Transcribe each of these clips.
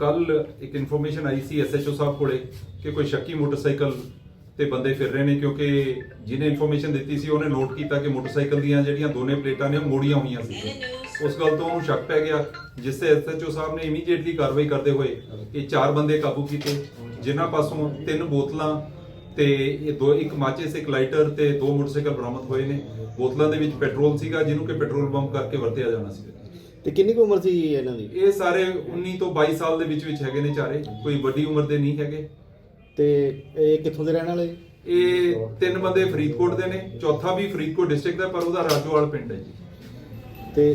ਕੱਲ ਇੱਕ ਇਨਫੋਰਮੇਸ਼ਨ ਆਈ ਸੀ ਐਸਐਚਓ ਸਾਹਿਬ ਕੋਲੇ ਕਿ ਕੋਈ ਸ਼ੱਕੀ ਮੋਟਰਸਾਈਕਲ ਤੇ ਬੰਦੇ ਫਿਰ ਰਹੇ ਨੇ ਕਿਉਂਕਿ ਜਿਹਨੇ ਇਨਫੋਰਮੇਸ਼ਨ ਦਿੱਤੀ ਸੀ ਉਹਨੇ ਨੋਟ ਕੀਤਾ ਕਿ ਮੋਟਰਸਾਈਕਲ ਦੀਆਂ ਜਿਹੜੀਆਂ ਦੋਨੇ ਪਲੇਟਾਂ ਨੇ ਉਹ ਮੋੜੀਆਂ ਹੋਈਆਂ ਸੀ। ਉਸ ਗੱਲ ਤੋਂ ਉਹਨੂੰ ਸ਼ੱਕ ਪੈ ਗਿਆ ਜਿਸ ਤੇ ਐਸਐਚਓ ਸਾਹਿਬ ਨੇ ਇਮੀਡੀਏਟਲੀ ਕਾਰਵਾਈ ਕਰਦੇ ਹੋਏ ਇਹ ਚਾਰ ਬੰਦੇ ਕਾਬੂ ਕੀਤੇ ਜਿਨ੍ਹਾਂ ਪਾਸੋਂ ਤਿੰਨ ਬੋਤਲਾਂ ਤੇ ਇਹ ਦੋ ਇੱਕ ਮਾਚਿਸ ਇੱਕ ਲਾਈਟਰ ਤੇ ਦੋ ਮੋਟਰਸਾਈਕਲ ਬਰਾਮਦ ਹੋਏ ਨੇ। ਬੋਤਲਾਂ ਦੇ ਵਿੱਚ ਪੈਟਰੋਲ ਸੀਗਾ ਜਿਹਨੂੰ ਕਿ ਪੈਟਰੋਲ ਬੰਪ ਕਰਕੇ ਵਰਤਿਆ ਜਾਣਾ ਸੀ ਤੇ ਕਿੰਨੀ ਕੁ ਉਮਰ ਸੀ ਇਹਨਾਂ ਦੀ? ਇਹ ਸਾਰੇ 19 ਤੋਂ 22 ਸਾਲ ਦੇ ਵਿੱਚ ਵਿੱਚ ਹੈਗੇ ਨੇ ਚਾਰੇ। ਕੋਈ ਵੱਡੀ ਉਮਰ ਦੇ ਨਹੀਂ ਹੈਗੇ। ਤੇ ਇਹ ਕਿੱਥੋਂ ਦੇ ਰਹਿਣ ਵਾਲੇ? ਇਹ ਤਿੰਨ ਬੰਦੇ ਫਰੀਦਕੋਟ ਦੇ ਨੇ ਚੌਥਾ ਵੀ ਫਰੀਦਕੋਟ ਡਿਸਟ੍ਰਿਕਟ ਦਾ ਪਰ ਉਹਦਾ ਰਾਜੋਵਾਲ ਪਿੰਡ ਹੈ ਜੀ। ਤੇ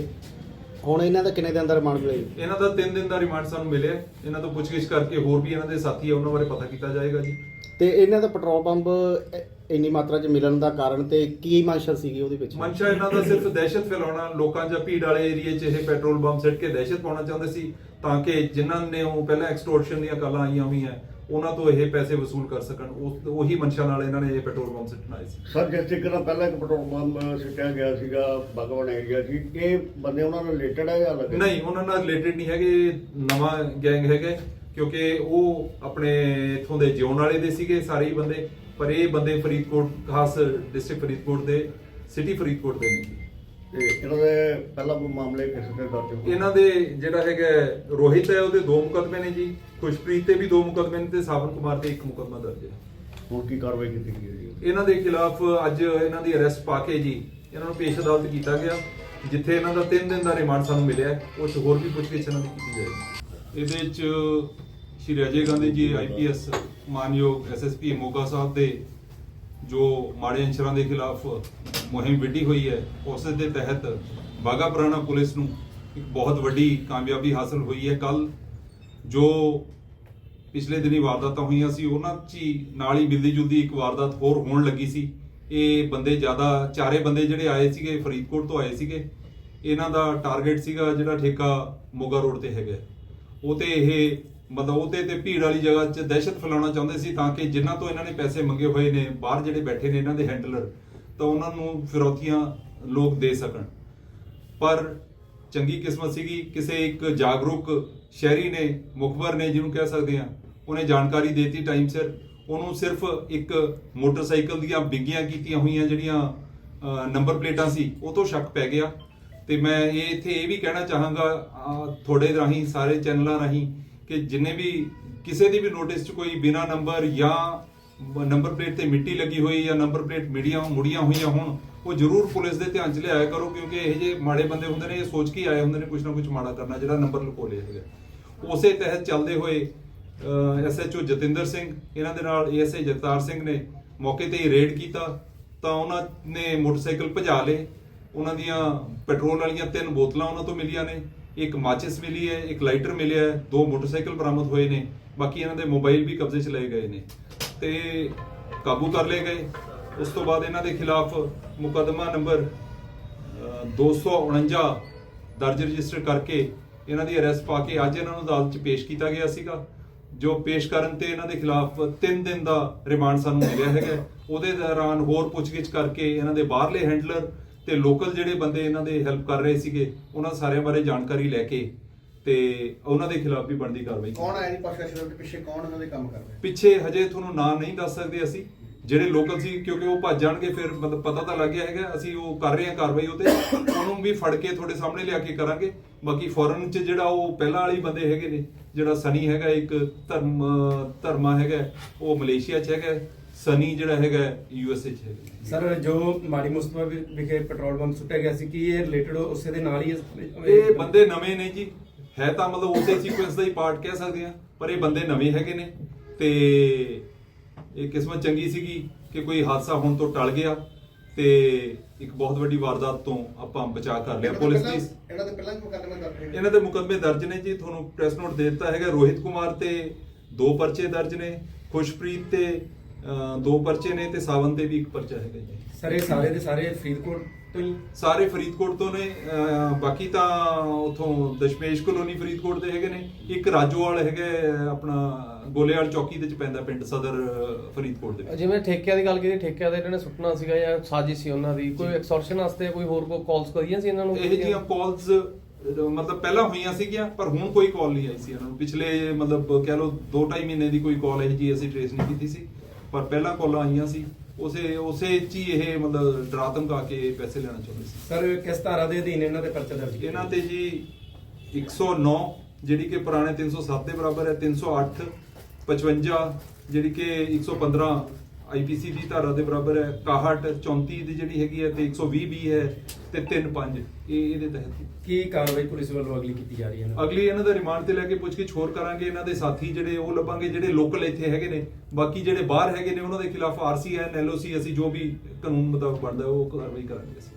ਹੁਣ ਇਹਨਾਂ ਦਾ ਕਿੰਨੇ ਦਿਨ ਦਾ ਰਿਮਾਂਡ ਮਿਲੇਗਾ ਇਹਨਾਂ ਦਾ 3 ਦਿਨ ਦਾ ਰਿਮਾਂਡ ਸਾਨੂੰ ਮਿਲਿਆ। ਇਹਨਾਂ ਤੋਂ ਪੁੱਛਗਿੱਛ ਕਰਕੇ ਹੋਰ ਵੀ ਇਹਨਾਂ ਦੇ ਸਾਥੀ ਆ ਉਹਨਾਂ ਬਾਰੇ ਪਤਾ ਕੀਤਾ ਜਾਏਗਾ ਜੀ। ਤੇ ਇਹਨਾਂ ਦਾ ਪੈਟਰੋਲ ਪੰਪ ਇੰਨੀ ਮਾਤਰਾ 'ਚ ਮਿਲਣ ਦਾ ਕਾਰਨ ਤੇ ਕੀ ਮਨਸ਼ਾ ਸੀਗੀ ਉਹਦੇ ਵਿੱਚ? ਮਨਸ਼ਾ ਇਹਨਾਂ ਦਾ ਸਿਰਫ ਦਹਿਸ਼ਤ ਫੈਲਾਉਣਾ ਲੋਕਾਂ 'ਚ ਭੀੜ ਵਾਲੇ ਏਰੀਏ 'ਚ ਇਹ ਪੈਟਰੋਲ ਬੰਬ ਸਿੱਟ ਕੇ ਦਹਿਸ਼ਤ ਪਾਉਣਾ ਚਾਹੁੰਦੇ ਸੀ ਤਾਂ ਕਿ ਜਿਨ੍ਹਾਂ ਨੇ ਉਹ ਪਹਿਲਾਂ ਐਕਸਟੋਰਸ਼ਨ ਦੀਆਂ ਕਾਲਾਂ ਆਈਆਂ ਹੋਈਆਂ ਉਹਨਾਂ ਤੋਂ ਇਹ ਪੈਸੇ ਵਸੂਲ ਕਰ ਸਕਣ। ਉਸ ਉਹੀ ਮਨਸ਼ਾ ਨਾਲ ਇਹਨਾਂ ਨੇ ਇਹ ਪੈਟਰੋਲ ਬੰਬ ਸਿੱਟਣਾ ਸੀ। ਸਰ ਜਿਸ ਤਰੀਕੇ ਨਾਲ ਪਹਿਲਾਂ ਇੱਕ ਪੈਟਰੋਲ ਪੰਪ ਸਿੱਟਿਆ ਗਿਆ ਸੀਗਾ ਭਗਵਾਨ ਏਰੀਆ ਸੀ ਇਹ ਬੰਦੇ ਉਹਨਾਂ ਨਾਲ ਰਿਲੇਟਡ ਹੈ ਜਾਂ ਅਲੱਗ ਹੈ? ਨਹੀਂ ਉਹਨਾਂ ਨਾਲ ਰਿਲੇਟਡ ਨਹੀਂ ਹੈਗੇ ਇਹ ਨਵਾਂ ਗੈਂਗ ਹੈਗੇ ਕਿਉਂਕਿ ਉਹ ਆਪਣੇ ਇਥੋਂ ਦੇ ਜਿਉਣ ਵਾਲੇ ਦੇ ਸੀਗੇ ਸਾਰੇ ਹੀ ਬੰਦੇ। ਪਰ ਇਹ ਬੰਦੇ ਫਰੀਦਕੋਟ ਖਾਸ ਡਿਸਟ੍ਰਿਕਟ ਫਰੀਦਕੋਟ ਦੇ ਸਿਟੀ ਫਰੀਦਕੋਟ ਦੇ ਨੇ। ਤੇ ਇਹਨਾਂ ਦੇ ਪਹਿਲਾਂ ਕੋਈ ਮਾਮਲੇ ਕਿਸੇ ਤੇ ਦਰਜ ਹੋਏ? ਇਹਨਾਂ ਦੇ ਜਿਹੜਾ ਹੈਗਾ ਰੋਹਿਤ ਹੈ ਉਹਦੇ ਦੋ ਮੁਕਦਮੇ ਨੇ ਜੀ। ਖੁਸ਼ਪ੍ਰੀਤ ਤੇ ਵੀ ਦੋ ਮੁਕਦਮੇ ਨੇ ਤੇ ਸਾਵਨ ਕੁਮਾਰ ਤੇ ਇੱਕ ਮੁਕਦਮਾ ਦਰਜ ਹੈ। ਹੁਣ ਕੀ ਕਾਰਵਾਈ ਕੀਤੀ ਗਈ ਹੈ ਜੀ? ਇਹਨਾਂ ਦੇ ਖਿਲਾਫ ਅੱਜ ਇਹਨਾਂ ਦੀ ਅਰੈਸਟ ਪਾ ਕੇ ਜੀ ਇਹਨਾਂ ਨੂੰ ਪੇਸ਼ ਅਦਾਲਤ ਕੀਤਾ ਗਿਆ ਜਿੱਥੇ ਇਹਨਾਂ ਦਾ 3 ਦਿਨ ਦਾ ਰਿਮਾਂਡ ਸਾਨੂੰ ਮਿਲਿਆ ਹੈ। ਉਹ 'ਚ ਹੋਰ ਵੀ ਪੁੱਛਗਿੱਛ ਇਹਨਾਂ ਦੀ ਕੀਤੀ ਜਾਏਗੀ। ਇਹਦੇ 'ਚ ਸ਼੍ਰੀ ਅਜੇ ਗਾਂਧੀ ਜੀ ਆਈਪੀਐਸ ਮਾਨਯੋਗ ਐਸਐਸਪੀ ਮੋਗਾ ਸਾਹਿਬ ਦੇ ਜੋ ਮਾੜੇ ਅੰਸ਼ਰਾਂ ਦੇ ਖਿਲਾਫ ਮੁਹਿੰਮ ਵਿੱਢੀ ਹੋਈ ਹੈ, ਉਸ ਦੇ ਤਹਿਤ ਬਾਗਾ ਪੁਰਾਣਾ ਪੁਲਿਸ ਨੂੰ ਇੱਕ ਬਹੁਤ ਵੱਡੀ ਕਾਮਯਾਬੀ ਹਾਸਲ ਹੋਈ ਹੈ। ਕੱਲ ਜੋ ਪਿਛਲੇ ਦਿਨੀ ਵਾਰਦਾਤਾਂ ਹੋਈਆਂ ਸੀ, ਉਹਨਾਂ 'ਚ ਹੀ ਨਾਲ ਹੀ ਮਿਲਦੀ ਜੁਲਦੀ ਇੱਕ ਵਾਰਦਾਤ ਹੋਰ ਹੋਣ ਲੱਗੀ ਸੀ। ਇਹ ਬੰਦੇ ਜ਼ਿਆਦਾ, ਚਾਰੇ ਬੰਦੇ ਜਿਹੜੇ ਆਏ ਸੀਗੇ, ਫਰੀਦਕੋਟ ਤੋਂ ਆਏ ਸੀਗੇ, ਇਹਨਾਂ ਦਾ ਟਾਰਗੇਟ ਸੀਗਾ ਜਿਹੜਾ ਠੇਕਾ ਮੋਗਾ ਰੋਡ ਤੇ ਹੈਗਾ। ਉਹ ਤੇ ਇਹ ਮਤਲਬ ਉਹ ਤੇ ਭੀੜ ਵਾਲੀ ਜਗ੍ਹਾ 'ਚ ਦਹਿਸ਼ਤ ਫੈਲਾਉਣਾ ਚਾਹੁੰਦੇ ਸੀ ਤਾਂ ਕਿ ਜਿਨ੍ਹਾਂ ਤੋਂ ਇਹਨਾਂ ਨੇ ਪੈਸੇ ਮੰਗੇ ਹੋਏ ਨੇ, ਬਾਹਰ ਜਿਹੜੇ ਬੈਠੇ ਨੇ ਇਹਨਾਂ ਦੇ ਹੈਂਡਲਰ, ਤਾਂ ਉਹਨਾਂ ਨੂੰ ਫਿਰੌਤੀਆਂ ਲੋਕ ਦੇ ਸਕਣ। ਪਰ ਚੰਗੀ ਕਿਸਮਤ ਸੀਗੀ, ਕਿਸੇ ਇੱਕ ਜਾਗਰੂਕ ਸ਼ਹਿਰੀ ਨੇ, ਮੁਖਬਰ ਨੇ ਜਿਹਨੂੰ ਕਹਿ ਸਕਦੇ ਆ ਉਹਨੇ ਜਾਣਕਾਰੀ ਦੇਤੀ ਟਾਈਮ ਸਿਰ। ਉਹਨੂੰ ਸਿਰਫ ਇੱਕ ਮੋਟਰਸਾਈਕਲ ਦੀਆਂ ਬਿੰਗੀਆਂ ਕੀਤੀਆਂ ਹੋਈਆਂ ਜਿਹੜੀਆਂ ਨੰਬਰ ਪਲੇਟਾਂ ਸੀ, ਉਹ ਤੋਂ ਸ਼ੱਕ ਪੈ ਗਿਆ। ਤੇ ਮੈਂ ਇਹ ਇੱਥੇ ਇਹ ਵੀ ਕਹਿਣਾ ਚਾਹਾਂਗਾ ਤੁਹਾਡੇ ਰਾਹੀਂ, ਸਾਰੇ ਚੈਨਲਾਂ ਰਾਹੀਂ ਕਿ ਜਿੰਨੇ ਵੀ ਕਿਸੇ ਦੀ ਵੀ ਨੋਟਿਸ 'ਚ ਕੋਈ ਬਿਨਾ ਨੰਬਰ ਜਾਂ ਨੰਬਰ ਪਲੇਟ ਤੇ ਮਿੱਟੀ ਲੱਗੀ ਹੋਈ ਜਾਂ ਨੰਬਰ ਪਲੇਟ ਮਿੜੀਆਂ ਮੁੜੀਆਂ ਹੋਈਆਂ ਹੋਣ, ਉਹ ਜ਼ਰੂਰ ਪੁਲਿਸ ਦੇ ਧਿਆਨ 'ਚ ਲਿਆਇਆ ਕਰੋ ਕਿਉਂਕਿ ਇਹ ਜੇ ਮਾੜੇ ਬੰਦੇ ਹੁੰਦੇ ਨੇ, ਇਹ ਸੋਚ ਕੇ ਹੀ ਆਏ ਹੁੰਦੇ ਨੇ ਕੁਝ ਨਾ ਕੁਝ ਮਾੜਾ ਕਰਨਾ ਜਿਹੜਾ ਨੰਬਰ ਲੁਕੋ ਲਿਆ ਹੈਗਾ। ਉਸੇ ਤਹਿਤ ਚੱਲਦੇ ਹੋਏ ਐਸਐਚਓ ਜਤਿੰਦਰ ਸਿੰਘ, ਇਹਨਾਂ ਦੇ ਨਾਲ ਏਐਸਆਈ ਜਗਤਾਰ ਸਿੰਘ ਨੇ ਮੌਕੇ ਤੇ ਹੀ ਰੇਡ ਕੀਤਾ, ਤਾਂ ਉਹਨਾਂ ਨੇ ਮੋਟਰਸਾਈਕਲ ਭਜਾ ਲਏ। ਉਹਨਾਂ ਦੀਆਂ ਪੈਟਰੋਲ ਵਾਲੀਆਂ ਤਿੰਨ ਬੋਤਲਾਂ ਉਹਨਾਂ ਤੋਂ ਮਿਲੀਆਂ ਨੇ। ਇੱਕ ਮਾਚਿਸ ਮਿਲੀ ਹੈ ਇੱਕ ਲਾਈਟਰ ਮਿਲਿਆ ਹੈ ਦੋ ਮੋਟਰਸਾਈਕਲ ਬਰਾਮਦ ਹੋਏ ਨੇ ਬਾਕੀ ਇਹਨਾਂ ਦੇ ਮੋਬਾਈਲ ਵੀ ਕਬਜ਼ੇ 'ਚ ਲਏ ਗਏ ਨੇ। ਤੇ ਕਾਬੂ ਕਰ ਲਏ ਗਏ। ਉਸ ਤੋਂ ਬਾਅਦ ਇਹਨਾਂ ਦੇ ਖਿਲਾਫ ਮੁਕੱਦਮਾ ਨੰਬਰ ਅਹ, 249 ਦਰਜ ਰਜਿਸਟਰ ਕਰਕੇ ਇਹਨਾਂ ਦੀ ਅਰੈਸਟ ਪਾ ਕੇ ਅੱਜ ਇਹਨਾਂ ਨੂੰ ਅਦਾਲਤ 'ਚ ਪੇਸ਼ ਕੀਤਾ ਗਿਆ ਸੀਗਾ ਜੋ ਪੇਸ਼ ਕਰਨ ਤੇ ਇਹਨਾਂ ਦੇ ਖਿਲਾਫ 3 ਦਿਨ ਦਾ ਰਿਮਾਂਡ ਸਾਨੂੰ ਮਿਲਿਆ ਹੈਗਾ ਉਹਦੇ ਦੌਰਾਨ ਹੋਰ ਪੁੱਛਗਿੱਛ ਕਰਕੇ ਇਹਨਾਂ ਦੇ ਬਾਹਰਲੇ ਹੈਂਡਲਰ ਤੇ ਲੋਕਲ ਜਿਹੜੇ ਬੰਦੇ ਇਹਨਾਂ ਦੇ ਹੈਲਪ ਕਰ ਰਹੇ ਸੀਗੇ ਉਹਨਾਂ ਸਾਰਿਆਂ ਬਾਰੇ ਜਾਣਕਾਰੀ ਲੈ ਕੇ ਤੇ ਉਹਨਾਂ ਦੇ ਖਿਲਾਫ ਵੀ ਬਣਦੀ ਕਾਰਵਾਈ ਕੀਤੀ। ਕੌਣ ਆਇਆ ਜੀ ਪ੍ਰਸ਼ਾਸਨ ਦੇ ਪਿੱਛੇ ਕੌਣ ਇਹਨਾਂ ਦੇ ਕੰਮ ਕਰ ਰਿਹਾ? ਪਿੱਛੇ ਹਜੇ ਤੁਹਾਨੂੰ ਨਾਂ ਨਹੀਂ ਦੱਸ ਸਕਦੇ ਅਸੀਂ ਜਿਹੜੇ ਲੋਕਲ ਸੀ ਕਿਉਂਕਿ ਉਹ ਭੱਜ ਜਾਣਗੇ ਫਿਰ ਮਤਲਬ ਪਤਾ ਤਾਂ ਲੱਗ ਗਿਆ ਹੈਗਾ ਅਸੀਂ ਉਹ ਕਰ ਰਹੇ ਹਾਂ ਕਾਰਵਾਈ ਉਤੇ ਉਹਨੂੰ ਵੀ ਫੜ ਕੇ ਤੁਹਾਡੇ ਸਾਹਮਣੇ ਲਿਆ ਕੇ ਕਰਾਂਗੇ। ਬਾਕੀ ਫੋਰਨ ਚ ਜਿਹੜਾ ਉਹ ਪਹਿਲਾਂ ਵਾਲੀ ਬੰਦੇ ਹੈਗੇ ਨੇ ਜਿਹੜਾ ਸਨੀ ਹੈਗਾ ਇੱਕ ਧਰਮ ਧਰਮਾ ਹੈਗਾ ਉਹ ਮਲੇਸ਼ੀਆ ਚ ਹੈਗਾ। ਸਨੀ ਜਿਹੜਾ ਹੈਗਾ ਯੂਐਸਏ ਚ ਹੈਗਾ। ਸਰ ਜੋ ਮਾੜੀ ਮੁਸਤਫਾ ਵਿਖੇ ਪੈਟਰੋਲ ਪੰਪ ਸੁੱਟਿਆ ਗਿਆ ਸੀ ਕੀ ਇਹ ਰਿਲੇਟਡ ਉਸੇ ਦੇ ਨਾਲ ਹੀ ਇਸ- ਇਹ ਬੰਦੇ ਨਵੇਂ ਨੇ ਜੀ। ਹੈ ਤਾਂ ਮਤਲਬ ਉਸੇ ਸੀਕੁਐਂਸ ਦਾ ਹੀ ਪਾਰਟ ਕਹਿ ਸਕਦੇ ਆ ਪਰ ਇਹ ਬੰਦੇ ਨਵੇਂ ਹੈਗੇ ਨੇ ਤੇ ਇਹ ਕਿਸਮਤ ਚੰਗੀ ਸੀਗੀ ਕਿ ਕੋਈ ਹਾਦਸਾ ਹੋਣ ਤੋਂ ਟਲ ਗਿਆ ਤੇ ਇੱਕ ਬਹੁਤ ਵੱਡੀ ਵਾਰਦਾਤ ਤੋਂ ਆਪਾਂ ਬਚਾ ਕਰ ਲਿਆ ਪੁਲਿਸ ਦੀ। ਇਹਨਾਂ ਦੇ ਪਹਿਲਾਂ ਹੀ ਮੁਕੱਦਮੇ ਦਰਜ ਨੇ। ਇਹਨਾਂ ਦੇ ਮੁਕੱਦਮੇ ਦਰਜ ਨੇ ਜੀ। ਤੁਹਾਨੂੰ ਪ੍ਰੈਸ ਨੋਟ ਦੇ ਦਿੱਤਾ ਹੈਗਾ ਰੋਹਿਤ ਕੁਮਾਰ ਤੇ ਦੋ ਪਰਚੇ ਦਰਜ ਨੇ ਖੁਸ਼ਪ੍ਰੀਤ ਤੇ ਦੋ ਪਰਚੇ ਨੇ ਤੇ ਸਾਵਨ ਤੇ ਵੀ ਇੱਕ ਪਰਚਾ ਹੈਗਾ ਜੀ। ਸਰ ਇਹ ਸਾਰੇ ਦੇ ਸਾਰੇ ਫਰੀਦਕੋਟ ਤੋਂ ਹੀ? ਸਾਰੇ ਫਰੀਦਕੋਟ ਤੋਂ ਨੇ ਅਹ ਬਾਕੀ ਤਾਂ ਉਥੋਂ ਦਸ਼ਮੇਸ਼ ਕਲੋਨੀ ਫਰੀਦਕੋਟ ਦੇ ਹੈਗੇ ਨੇ ਇੱਕ ਰਾਜੋਵਾਲ ਹੈਗਾ ਆਪਣਾ ਗੋਲੇਵਾਲ ਚੌਕੀ ਦੇ ਚ ਪੈਂਦਾ ਪਿੰਡ ਸਦਰ ਅਹ ਫਰੀਦਕੋਟ ਦੇ ਵਿੱਚ। ਜਿਵੇਂ ਠੇਕਿਆਂ ਦੀ ਗੱਲ ਕੀਤੀ ਠੇਕਿਆਂ ਦਾ ਇਹਨਾਂ ਨੇ ਸੁੱਟਣਾ ਸੀਗਾ ਜਾਂ ਸਾਜ਼ਿਸ਼ ਸੀ ਉਹਨਾਂ ਦੀ ਕੋਈ ਐਕਸਟੋਰਸ਼ਨ ਵਾਸਤੇ ਕੋਈ ਹੋਰ ਕੋ ਕਾਲਸ ਕਰੀਆਂ ਸੀ ਇਹਨਾਂ ਨੂੰ? ਇਹ ਜੀਆਂ ਕਾਲਸ ਮਤਲਬ ਪਹਿਲਾਂ ਹੋਈਆਂ ਸੀਗੀਆਂ ਪਰ ਹੁਣ ਕੋਈ ਕਾਲ ਨਹੀਂ ਆਈ ਸੀ ਇਹਨਾਂ ਨੂੰ। ਪਿਛਲੇ ਮਤਲਬ ਕਹਿ ਲਓ 2.5 ਮਹੀਨੇ ਦੀ ਕੋਈ ਕਾਲ ਹੈ ਜੀ ਅਸੀਂ ਟ੍ਰੇਸ ਨਹੀਂ ਕੀਤੀ ਸੀ। ਪਰ ਪਹਿਲਾਂ ਕਾਲਾਂ ਆਈਆਂ ਸੀ। ਉਸੇ ਉਸੇ ਚ ਹੀ ਇਹ ਮਤਲਬ ਡਰਾ ਧਮਕਾ ਕੇ ਪੈਸੇ ਲੈਣਾ ਚਾਹੁੰਦੇ ਸੀ। ਸਰ ਕਿਸ ਧਾਰਾ ਦੇ ਅਧੀਨ ਇਹਨਾਂ ਦੇ ਪਰਚਾ ਦਰਜ ਕੀਤਾ ਇਹਨਾਂ ਤੇ ਜੀ 109 ਜਿਹੜੀ ਕਿ ਪੁਰਾਣੇ 307 ਦੇ ਬਰਾਬਰ ਹੈ 308 55 ਜਿਹੜੀ ਕਿ 115 ਆਈਪੀਸੀ ਦੀ ਧਾਰਾ ਦੇ ਬਰਾਬਰ ਹੈ 61 34 ਦੀ ਜਿਹੜੀ ਹੈਗੀ ਹੈ ਤੇ 120 ਵੀ ਹੈ ਤੇ 35 ਇਹ ਇਹਦੇ ਤਹਿਤ ਕੀ ਕਾਰਵਾਈ ਪੁਲਿਸ ਵੱਲੋਂ ਅਗਲੀ ਕੀਤੀ ਜਾ ਰਹੀ ਹੈ? ਅਗਲੀ ਇਹਨਾਂ ਦਾ ਰਿਮਾਂਡ ਤੇ ਲੈ ਕੇ ਪੁੱਛਗਿੱਛ ਹੋਰ ਕਰਾਂਗੇ। ਇਹਨਾਂ ਦੇ ਸਾਥੀ ਜਿਹੜੇ ਉਹ ਲੱਭਾਂਗੇ ਜਿਹੜੇ ਲੋਕਲ ਇੱਥੇ ਹੈਗੇ ਨੇ। ਬਾਕੀ ਜਿਹੜੇ ਬਾਹਰ ਹੈਗੇ ਨੇ ਉਹਨਾਂ ਦੇ ਖਿਲਾਫ ਆਰਸੀ ਐਨ ਐਲਓਸੀ ਅਸੀਂ ਜੋ ਵੀ ਕਾਨੂੰਨ ਮੁਤਾਬਕ ਬਣਦਾ ਉਹ ਕਾਰਵਾਈ ਕਰਾਂਗੇ ਅਸੀਂ।